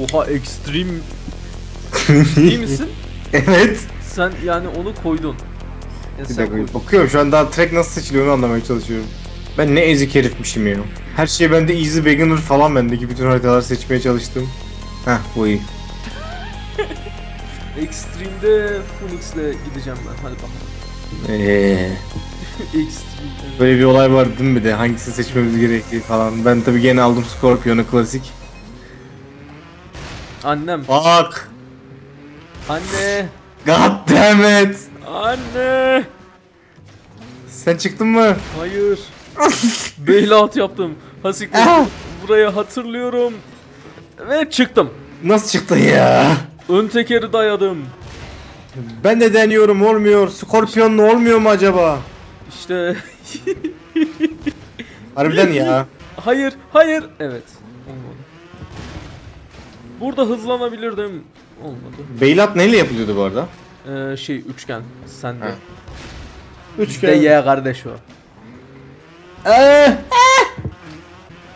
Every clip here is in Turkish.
Oha ekstrem. İyi misin? Evet. Sen yani onu koydun. Ya Bir sen dakika koydun. bakıyorum şu an daha track nasıl seçiliyor onu anlamaya çalışıyorum. Ben ne ezik herifmişim ya. Her şey bende easy beginner falan bendeki bütün haritaları seçmeye çalıştım. Heh bu iyi. Extreme'de Phoenix'le gideceğim ben. Hadi bakalım. Eee. Extreme. Böyle bir olay var değil mi bir de hangisini seçmemiz gerektiği falan. Ben tabii gene aldım Scorpion'u klasik. Annem. Fuck. Anne. God damn it. Anne. Sen çıktın mı? Hayır. Bailout yaptım. Hasiktir. Ah! Burayı hatırlıyorum. Ve çıktım. Nasıl çıktın ya? Ön tekeri dayadım. Ben de deniyorum olmuyor. Scorpion'la olmuyor mu acaba? İşte Harbiden ya. hayır, hayır. Evet. Burada hızlanabilirdim. Olmadı. Bailout neyle yapılıyordu bu arada? Ee, şey üçgen. Sende. Ha. Bizde ye kardeş o. Eee.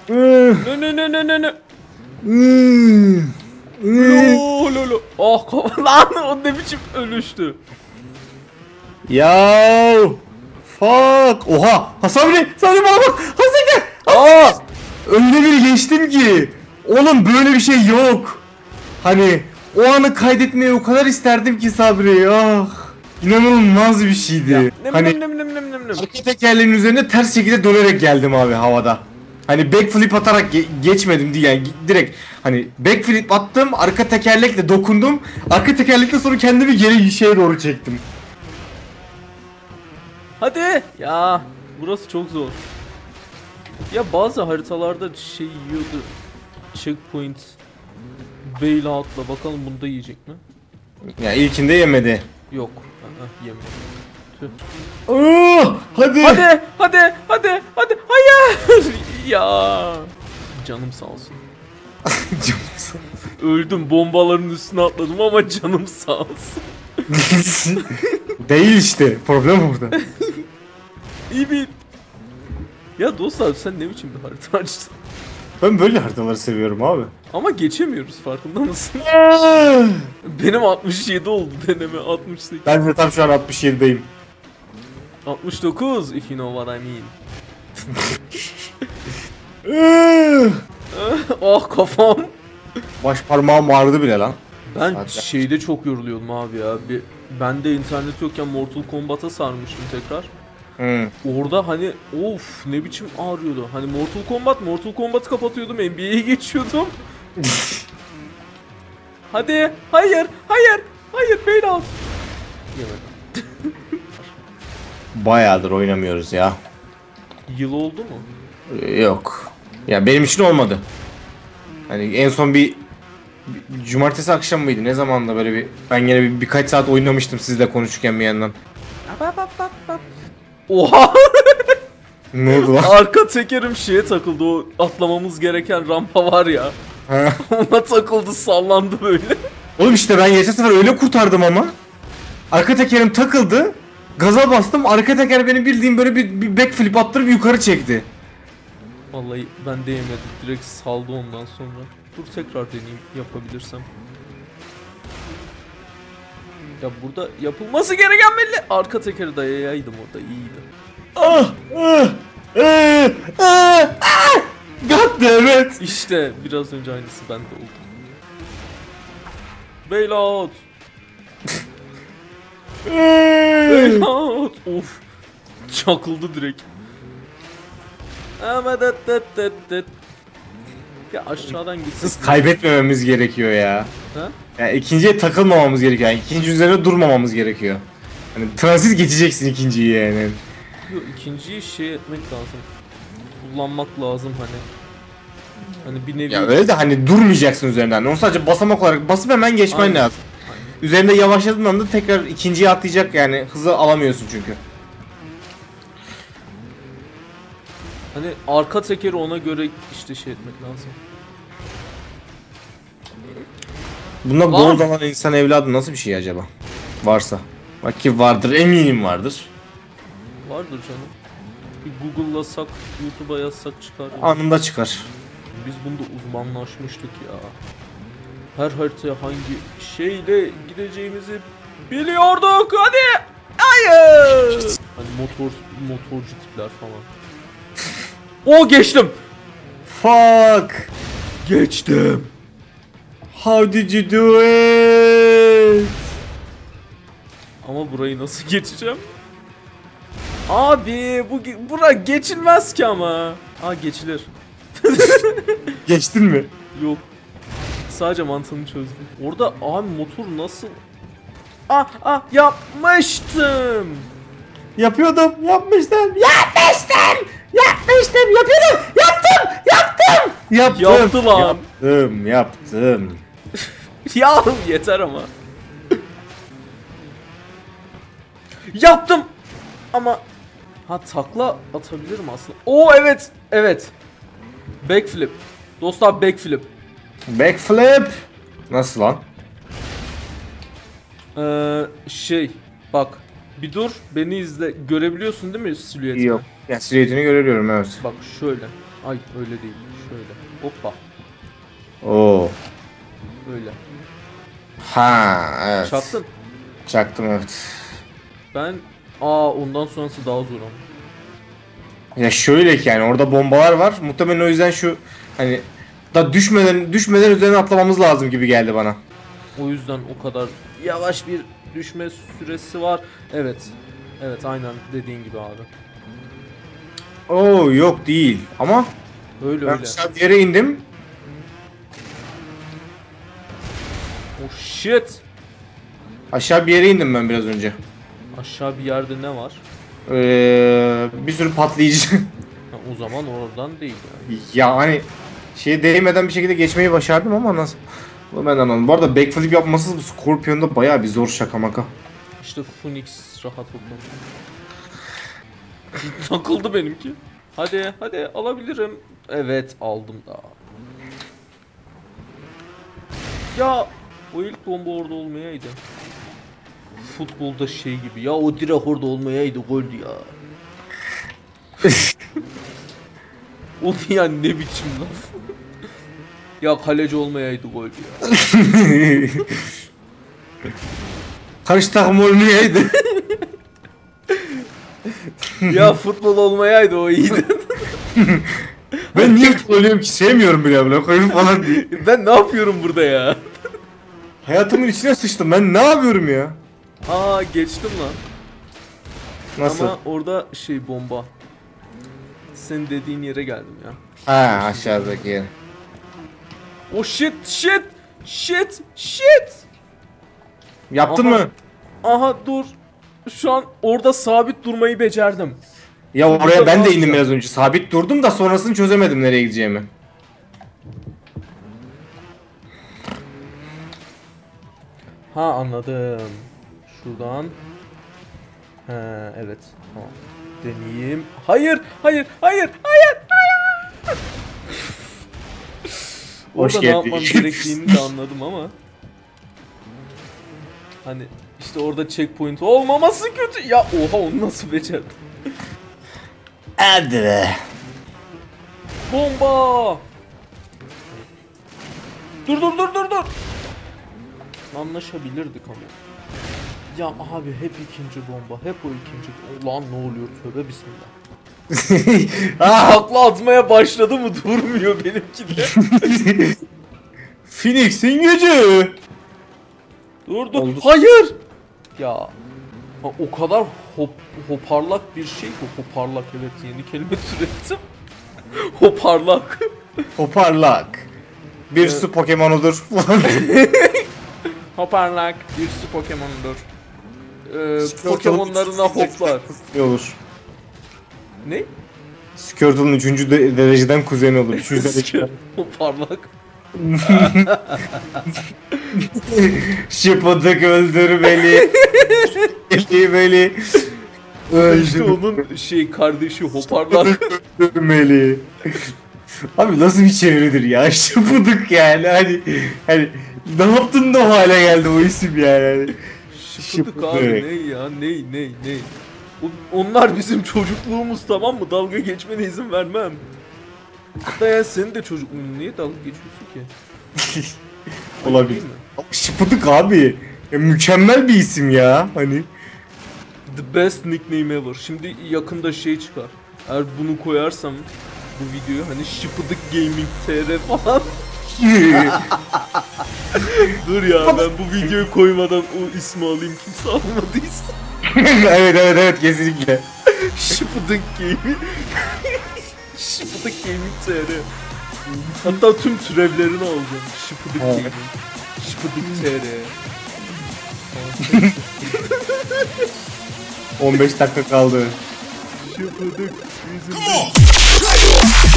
Ne ne ne ne ne ne. Lo lo lo. Oh kafa- lan o ne biçim ölüştü. Ya fuck. Oha. Hasan bile. Sana bana bak. Hasan gel. Aa! Öyle bir geçtim ki. Oğlum böyle bir şey yok. Hani o anı kaydetmeyi o kadar isterdim ki Sabri. Ah. İnanılmaz bir şeydi. Nem hani nem nem nem nem nem. arka tekerleğin üzerine ters şekilde dönerek geldim abi havada. Hani backflip atarak ge- geçmedim diye yani direkt hani backflip attım arka tekerlekle dokundum arka tekerlekle sonra kendimi geri şeye doğru çektim. Hadi. Ya burası çok zor. Ya bazı haritalarda şey yiyordu. Checkpoint. Bailout'la bakalım bunu da yiyecek mi? Ya ilkinde yemedi. Yok. Tüh. Oh, hadi. Hadi, hadi, hadi, hadi. Hayır. ya. Canım sağ olsun. Öldüm bombaların üstüne atladım ama canım sağ olsun. Değil işte. Problem orada. İyi bir... Ya dostlar sen ne biçim bir harita açtın? Ben böyle haritaları seviyorum abi. Ama geçemiyoruz farkında mısın? Benim 67 oldu deneme 68. ben de tam şu an 67'deyim. 69 if you know what I mean. oh kafam. Baş parmağım ağrıdı bile lan. Ben Zaten- şeyde çok yoruluyordum abi ya. Bir, ben de internet yokken Mortal Kombat'a sarmıştım tekrar. Hı. Orada hani of ne biçim ağrıyordu. Hani Mortal Kombat, Mortal Kombat'ı kapatıyordum, NBA'ye geçiyordum. Hadi, hayır, hayır, hayır, bailout. Yemedim. Bayağıdır oynamıyoruz ya. Yıl oldu mu? Yok. Ya benim için olmadı. Hani en son bir, bir cumartesi akşam mıydı? Ne zaman da böyle bir ben yine bir, birkaç saat oynamıştım sizle konuşurken bir yandan. Oha! Ne oldu lan? Arka tekerim şeye takıldı. O atlamamız gereken rampa var ya. Ona takıldı, sallandı böyle. Oğlum işte ben geçen sefer öyle kurtardım ama. Arka tekerim takıldı. Gaza bastım. Arka teker beni bildiğim böyle bir, bir backflip attırıp yukarı çekti. Vallahi ben de yemedim. Direkt saldı ondan sonra. Dur tekrar deneyeyim yapabilirsem. Ya burada yapılması gereken belli. Arka tekeri dayayaydım orada iyiydi. Ah! Ah! Ah! Ah! Ah! God damn it! İşte biraz önce aynısı bende oldu. Bailout! Bailout! of! Çakıldı direkt. Ama dat dat dat. Ya aşağıdan gitsin. Kaybetmememiz gerekiyor ya. Ha? Yani ikinciye takılmamamız gerekiyor. Yani ikinci üzerine durmamamız gerekiyor. Hani transit geçeceksin ikinciyi yani. Yo, ikinciyi şey etmek lazım. Kullanmak lazım hani. Hani bir nevi Ya öyle de hani durmayacaksın üzerinden. Onu sadece basamak olarak basıp hemen geçmen Aynen. lazım. Üzerinde yavaşladığın anda tekrar ikinciye atlayacak yani hızı alamıyorsun çünkü. hani arka tekeri ona göre işte şey etmek lazım. Bunda Var gold alan insan evladı nasıl bir şey acaba? Varsa. Bak ki vardır eminim vardır. Vardır canım. Bir Google'lasak, YouTube'a yazsak çıkar. ya. Anında çıkar. Biz bunda uzmanlaşmıştık ya. her haritaya hangi şeyle gideceğimizi biliyorduk. Hadi. Hayır. Hani motor motorcu tipler falan. O geçtim. Fuck. Geçtim. How did you do it? Ama burayı nasıl geçeceğim? Abi bu bura geçilmez ki ama. Aa geçilir. Geçtin mi? Yok. Sadece mantığını çözdüm. Orada abi motor nasıl? Ah ah yapmıştım. Yapıyordum, yapmıştım, yapmıştım, yapmıştım, yapıyordum, yaptım, yaptım, yaptım. Yaptı lan. Yaptım, yaptım. ya yeter ama. Yaptım. Ama ha takla atabilirim aslında. Oo evet. Evet. Backflip. Dostlar backflip. Backflip. Nasıl lan? Ee, şey bak bir dur beni izle görebiliyorsun değil mi silüetimi? Yok. Ya silüetini görüyorum evet. Bak şöyle. Ay öyle değil. Şöyle. Hoppa. Oo. Öyle. Ha evet. Çaktın. Çaktım evet. Ben aa ondan sonrası daha zor ama. Ya şöyle ki yani orada bombalar var. Muhtemelen o yüzden şu hani da düşmeden düşmeden üzerine atlamamız lazım gibi geldi bana. O yüzden o kadar yavaş bir düşme süresi var. Evet. Evet aynen dediğin gibi abi. Oo yok değil ama Öyle ben öyle. bir yere indim. Oh shit. Aşağı bir yere indim ben biraz önce. Aşağı bir yerde ne var? Ee, bir sürü patlayıcı. Ha, o zaman oradan değil yani. ya hani şeye değmeden bir şekilde geçmeyi başardım ama nasıl? Bunu ben anlamadım. Bu arada backflip yapması bu Scorpion'da bayağı bir zor şaka maka. İşte Phoenix rahat oldu. Takıldı benimki. Hadi hadi alabilirim. Evet aldım da. Ya o ilk bomba orada olmayaydı. Futbolda şey gibi ya o direk orada olmayaydı goldü ya. o ya ne biçim laf. ya kaleci olmayaydı goldü ya. Karşı takım olmayaydı. ya futbol olmayaydı o iyiydi. ben niye söylüyorum ki sevmiyorum bile bunu koyun falan diye. ben ne yapıyorum burada ya? Hayatımın içine sıçtım ben ne yapıyorum ya? Aa geçtim lan. Nasıl? Ama orada şey bomba. Senin dediğin yere geldim ya. Ha aşağıdaki yer. Oh shit shit shit shit. Yaptın Aha. mı? Aha dur. Şu an orada sabit durmayı becerdim. Ya oraya ben de indim biraz önce. Sabit durdum da sonrasını çözemedim nereye gideceğimi. Ha anladım. Şuradan. He evet. Tamam. Deneyeyim. Hayır, hayır, hayır, hayır, hayır. Hoş Orada ne geldin. yapmam gerektiğini de anladım ama. Hani işte orada checkpoint olmaması kötü. Ya oha onu nasıl becerdim? Hadi be. Bomba! Dur dur dur dur dur. Anlaşabilirdik ama. Ya abi hep ikinci bomba, hep o ikinci. Ulan ne oluyor tövbe bismillah. ah, Takla atmaya başladı mı durmuyor benimki de. Phoenix'in gücü. dur dur. Oldu. Hayır! Ya o kadar hop, hoparlak bir şey ki hoparlak evet yeni kelime türettim. hoparlak. Hoparlak. Bir su Pokemon'udur. Hoparlak bir su Pokemon'dur. Ee, Pokemon'larına hoplar. Ne olur? Ne? Squirtle'ın 3. De- dereceden kuzeni olur. 3. dereceden. Hoparlak. Şıpıdık öldürmeli. Öldürmeli. İşte onun şey kardeşi hoparlak. Öldürmeli. Abi nasıl bir çeviridir ya? Şıpıdık yani. Hani hani ne yaptın da o hale geldi o isim yani. Hani Şıpıdık abi ne ya ne ne ne. Onlar bizim çocukluğumuz tamam mı? Dalga geçmene izin vermem. Hatta yani senin de çocukluğun niye dalga geçiyorsun ki? Olabilir. Şıpıdık abi. Ya, mükemmel bir isim ya. Hani. The best nickname ever. Şimdi yakında şey çıkar. Eğer bunu koyarsam bu videoyu hani Şıpıdık Gaming TR falan. Dur ya ben bu videoyu koymadan o ismi alayım kimse almadıysa. evet evet evet kesinlikle. Şıpıdık Gaming. Şıpıdık Gaming TR. Hatta tüm türevlerini alacağım. Şıpıdık Evet. Gaming. Şıpıdık TR. 15 dakika kaldı. Şıpıdık bizim